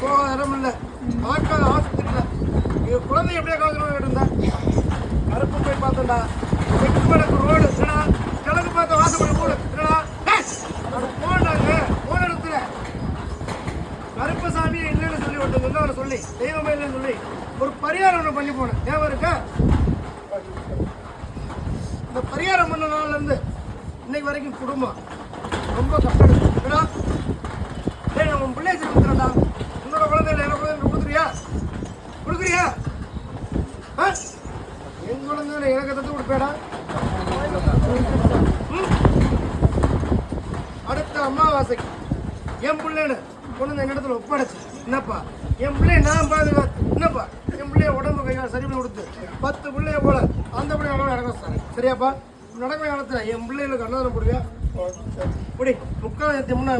போகாத இடம் இல்லை. பார்க்காத ஆஸ்பத்திரி இல்லை என் குழந்தை எப்படியா கவனிச்சு இருந்தா கருப்பு போய் பார்த்தோம்டா. தெற்கு வடக்கு ரோடு என்னடா? கிழக்கு பார்த்த வாசப்படி ரோடு என்னடா? அது போனாங்க போன இடத்துல. கருப்பசாமி இல்லைன்னு சொல்லி ஒருத்தங்க அவனை சொல்லி தெய்வமே இல்லைன்னு சொல்லி ஒரு பரிகாரம் ஒன்று பண்ணி போனேன். ஞாபகம் இருக்கா? இந்த பரிகாரம் பண்ண நாள்லேருந்து இன்னைக்கு வரைக்கும் குடும்பம் ரொம்ப கஷ்டம். ஏடா டேய் நம்ம உன் பிள்ளைய என் குழந்தை எனக்கு தத்து கொடுப்பேடா. ம்? அடுத்த அமாவாசைக்கு என் பிள்ளைன்னு கொண்டு வந்து என்னிடத்துல ஒப்படைச்சு. என்னப்பா? என் பிள்ளைய நான் பாதுகாத்து. என்னப்பா? என் பிள்ளைய உடம்பு கையால் சரி பண்ணி கொடுத்து பத்து பிள்ளைய போல அந்த பிள்ளைய அளவு நடக்க சார் சரியாப்பா? நடக்கிற காலத்தில் என் பிள்ளைகளுக்கு அன்னதானம் போடுவியா முடி முக்கால் முன்னா